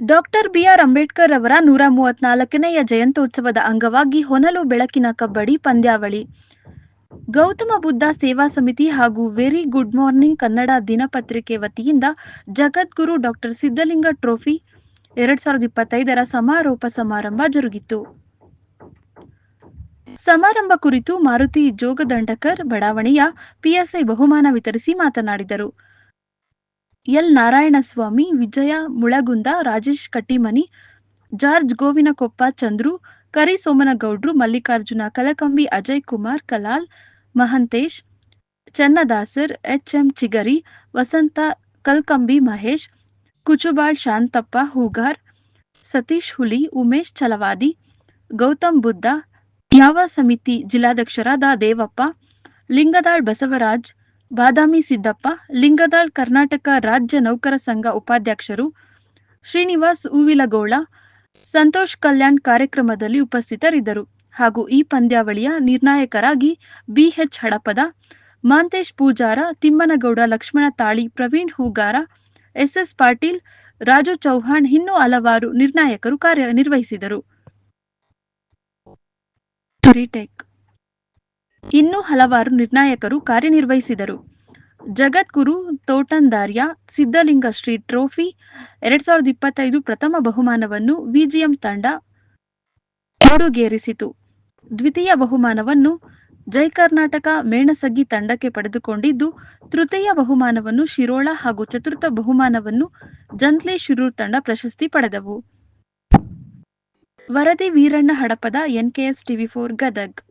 Doctor B R Ambedkar ಅವರ ನೂರ ಮೂವತ್ನಾಲ್ಕನೆಯ ಜಯಂತ್ಯೋತ್ಸವದ ಅಂಗವಾಗಿ ಹೊನಲು ಬೆಳಕಿನ ಕಬ್ಬಡಿ ಪಂದ್ಯಾವಳಿ. ಗೌತಮ ಬುದ್ಧ ಸೇವಾ ಸಮಿತಿ ಹಾಗೂ ವೆರಿ ಗುಡ್ ಮಾರ್ನಿಂಗ್ ಕನ್ನಡ ದಿನಪತ್ರಿಕೆ ವತಿಯಿಂದ ಜಗದ್ಗುರು ಡಾಕ್ಟರ್ ಸಿದ್ದಲಿಂಗ ಟ್ರೋಫಿ ಎರಡ್ ಸಾವಿರದ ಇಪ್ಪತ್ತೈದರ ಸಮಾರೋಪ ಸಮಾರಂಭ ಜರುಗಿತು. ಸಮಾರಂಭ ಕುರಿತು ಮಾರುತಿ ಜೋಗದಂಡಕರ್ ಬಡಾವಣೆಯ ಪಿಎಸ್ಐ ಬಹುಮಾನ ವಿತರಿಸಿ ಮಾತನಾಡಿದರು. L Narayanaswamy, Vijaya Mulagunda, Rajesh Kattimani, George Govinakoppa Chandru, Kari ಸೋಮನಗೌಡ್ರು, Mallikarjuna Kalakambi, Ajay Kumar, Kalal Mahantesh, Channadasar, HM Chigari, Vasanta Kalkambi Mahesh, Kuchubal Shantappa Hoogar, Satish Huli, Umesh ಛಲವಾದಿ, ಗೌತಮ್ ಬುದ್ಧ, ಯಾವ ಸಮಿತಿ ಜಿಲ್ಲಾಧ್ಯಕ್ಷರಾದ ದೇವಪ್ಪ, ಲಿಂಗದಾಳ್ ಬಸವರಾಜ್ ಬಾದಾಮಿ ಸಿದ್ದಪ್ಪ, ಲಿಂಗದಾಳ್ ಕರ್ನಾಟಕ ರಾಜ್ಯ ನೌಕರ ಸಂಘ ಉಪಾಧ್ಯಕ್ಷರು ಶ್ರೀನಿವಾಸ್ ಹೂವಿಲಗೌಳ, ಸಂತೋಷ್ ಕಲ್ಯಾಣ್ ಕಾರ್ಯಕ್ರಮದಲ್ಲಿ ಉಪಸ್ಥಿತರಿದ್ದರು. ಹಾಗೂ ಈ ಪಂದ್ಯಾವಳಿಯ ನಿರ್ಣಾಯಕರಾಗಿ ಬಿಎಚ್ ಹಡಪದ ಮಾಂತೇಶ್ ಪೂಜಾರ, ತಿಮ್ಮನಗೌಡ, ಲಕ್ಷ್ಮಣ ತಾಳಿ, ಪ್ರವೀಣ್ ಹೂಗಾರ, ಎಸ್ಎಸ್ ಪಾಟೀಲ್, ರಾಜು ಚೌಹಾಣ್ ಇನ್ನೂ ಹಲವಾರು ನಿರ್ಣಾಯಕರು ಕಾರ್ಯನಿರ್ವಹಿಸಿದರು. ಇನ್ನೂ ಹಲವಾರು ನಿರ್ಣಾಯಕರು ಕಾರ್ಯನಿರ್ವಹಿಸಿದರು. ಜಗದ್ಗುರು ತೋಟಂದಾರ್ಯ ಸಿದ್ಧಲಿಂಗ ಶ್ರೀ ಟ್ರೋಫಿ ಎರಡ್ ಸಾವಿರದ ಇಪ್ಪತ್ತೈದು ಪ್ರಥಮ ಬಹುಮಾನವನ್ನು ವಿಜಿಎಂ ತಂಡ ಕೊಡುಗೇರಿಸಿತು. ದ್ವಿತೀಯ ಬಹುಮಾನವನ್ನು ಜೈ ಕರ್ನಾಟಕ ಮೇಣಸಗಿ ತಂಡಕ್ಕೆ ಪಡೆದುಕೊಂಡಿದ್ದು, ತೃತೀಯ ಬಹುಮಾನವನ್ನು ಶಿರೋಳ ಹಾಗೂ ಚತುರ್ಥ ಬಹುಮಾನವನ್ನು ಜಂತ್ಲೆ ಶಿರೂರ್ ತಂಡ ಪ್ರಶಸ್ತಿ ಪಡೆದವು. ವರದಿ Veeranna Hadapada NKS TV four Gadag.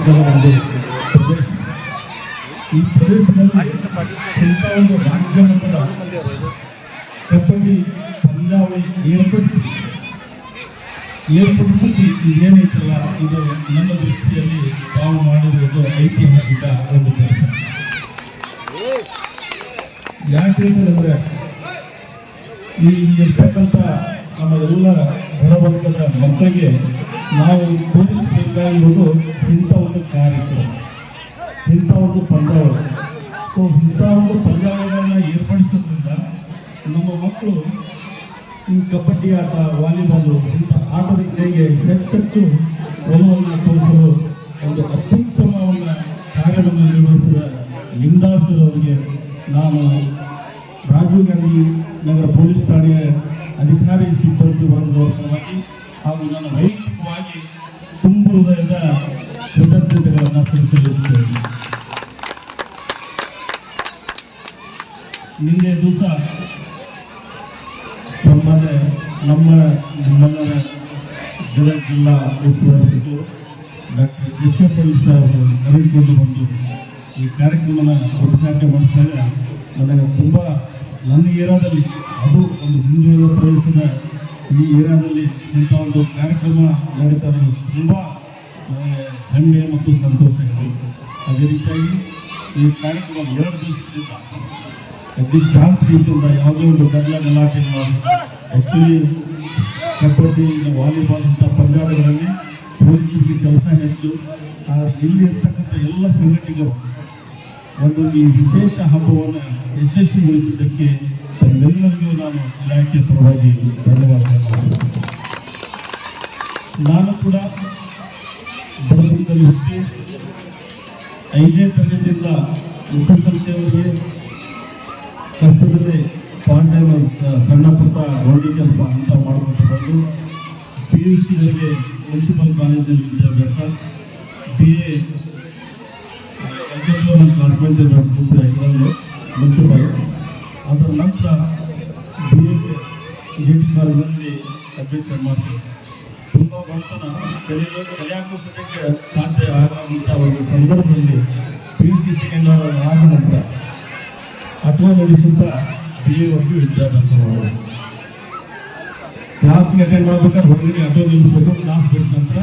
ಒಂದು ಪ್ರದೇಶ. ಈ ಪ್ರದೇಶದಲ್ಲಿ ಇಂಥ ಒಂದು ರಾಜ್ಯ ಮಟ್ಟದ ಕಸಬಿ ಪಂದ್ಯಾವಳಿ ಏರ್ಪಡಿಸಿ ಏರ್ಪಡಿಸಿ ಇದೇನೈತಲ್ಲ ಇದು ನನ್ನ ದೃಷ್ಟಿಯಲ್ಲಿ ತಾವು ಮಾಡಿರುವುದು ಐತಿಹಾಸಿಕ ಒಂದು ಕೆಲಸ. ಯಾಕೆ ಅಂದರೆ ಈ ಇರ್ತಕ್ಕಂಥ ನಮ್ಮ ಎಲ್ಲ ಬಡವರ್ಗದ ಮಕ್ಕಳಿಗೆ ನಾವು ತೋರಿಸಬೇಕಾಗಿರುವುದು ಇಂಥ ಒಂದು ಕಾರ್ಯಕ್ರಮ. ಇಂಥ ಒಂದು ಪಂದ್ಯಾವಳಿ. ಸೊ ಇಂಥ ಒಂದು ಪಂದ್ಯಾವಳಿಗಳನ್ನ ಏರ್ಪಡಿಸೋದ್ರಿಂದ ನಮ್ಮ ಮಕ್ಕಳು ಈ ಕಬಡ್ಡಿ ಆಟ, ವಾಲಿಬಾಲು ಇಂಥ ಆಟದ ಕಡೆಗೆ ಹೆಚ್ಚೆಚ್ಚು ಒಲವನ್ನು ತೋರಿಸಲು ಒಂದು ಅತ್ಯುತ್ತಮವಾದ ಕಾರ್ಯವನ್ನು ನಿರ್ವಹಿಸಿದ ಲಿಂಗಾಸರವರಿಗೆ ನಾನು ರಾಜೀವ್ ಗಾಂಧಿ ನಗರ ಪೊಲೀಸ್ ಠಾಣೆಯ ಅಧಿಕಾರಿ ಸಿಬ್ಬಂದಿ ವರ್ಗದವರ ಪರವಾಗಿ ಹಾಗೂ ನನ್ನ ವೈಯಕ್ತಿಕವಾಗಿ ತುಂಬ ಹೃದಯದ ಕೃತಜ್ಞತೆಗಳನ್ನು ಸಲ್ಲಿಸಲಿದ್ದೇನೆ ನಿನ್ನೆ ದಿವಸ ನಮ್ಮದೇ, ನಮ್ಮ ನಮ್ಮೆಲ್ಲರ ಗದಗ ಜಿಲ್ಲಾ ಉಸ್ತುವಾರಿ ಡಾಕ್ಟರ್ ಕೃಷ್ಣಪ್ಪ ಅವರು ಕರೆದುಕೊಂಡು ಬಂದು ಈ ಕಾರ್ಯಕ್ರಮನ ಉದ್ಘಾಟನೆ ಮಾಡಿದಾಗ ನನಗೆ ತುಂಬ ನನ್ನ ಏರಿಯಾದಲ್ಲಿ ಅದು ಒಂದು ಹಿಂದುಳಿದ ಪ್ರದೇಶದ ಈ ಏರಿಯಾದಲ್ಲಿ ಇಂಥ ಒಂದು ಕಾರ್ಯಕ್ರಮ ನಡೀತಾ ಇರೋದು ತುಂಬ ಹೆಮ್ಮೆ ಮತ್ತು ಸಂತೋಷ ಇದೆ ಅದೇ ರೀತಿಯಾಗಿ ಈ ಕಾರ್ಯಕ್ರಮ ಎರಡು ದಿವಸದಿಂದ ಅತಿ ಶಾಂತ ರೀತಿಯಿಂದ ಯಾವುದೇ ಒಂದು ಗಲ್ಲ ಗಲಾಟೆಗಳು ಆ್ಯಕ್ಚುಲಿ ಕಬಡ್ಡಿ ವಾಲಿಬಾಲ್ ಅಂತ ಪಂದ್ಯಾಟಗಳಲ್ಲಿ ಪೊಲೀಸರಿಗೆ ಕೆಲಸ ಹೆಚ್ಚು. ಇಲ್ಲಿ ಇರ್ತಕ್ಕಂಥ ಎಲ್ಲ ಸಂಘಟನೆಗಳು ಒಂದು ಈ ವಿಶೇಷ ಹಬ್ಬವನ್ನು ಯಶಸ್ವಿಗೊಳಿಸಿದ್ದಕ್ಕೆ ತಮ್ಮೆಲ್ಲರಿಗೂ ನಾನು ಇಲಾಖೆ ಪರವಾಗಿ ಧನ್ಯವಾದ ನಾನು ಕೂಡ ಬಡಗುಂದಲ್ಲಿ ಹುಟ್ಟಿ ಐದನೇ ತರಗತಿಯಿಂದ ಅವರಿಗೆ ಕಷ್ಟದಲ್ಲಿ ಪಾರ್ಟ್ ಟೈಮ್ ಸಣ್ಣ ಪುಟ್ಟ ಗೌಂಡಿ ಕೆಲಸ ಅಂತ ಮಾಡ್ಕೊಂಡು ಪಿ ಯು ಸಿಗಳಿಗೆ ಮುನ್ಸಿಪಲ್ ಕಾಲೇಜಲ್ಲಿ ವಿದ್ಯಾಭ್ಯಾಸ, ಬಿ ಎ ಅದರ ನಂತರ ಬಿ ಎ ಎ ಡಿ ಮಾಡ್ತೀವಿ ತುಂಬ ಬಡತನ ಕಲಿಯಲು ಸದ್ಯಕ್ಕೆ ಸಾಧ್ಯ ಆಗುವಂಥ ಒಂದು ಸಂದರ್ಭದಲ್ಲಿ ಪಿ ಯು ಸಿ ಸೆಕೆಂಡ್ ಆದ ನಂತರ ಅಥವಾ ನಡೆಸುತ್ತಾ ಬಿ ಎ ಒಂದು ವಿದ್ಯಾಭ್ಯಾಸ ಕ್ಲಾಸ್ಗೆ ಅಟೆಂಡ್ ಮಾಡ್ಬೇಕಾದ್ರೆ ಹೋಗಿ ಅಟೋ ನಿಲ್ಲಿಸ್ಬೇಕು ಕ್ಲಾಸ್ ಬಿಟ್ಟ ನಂತರ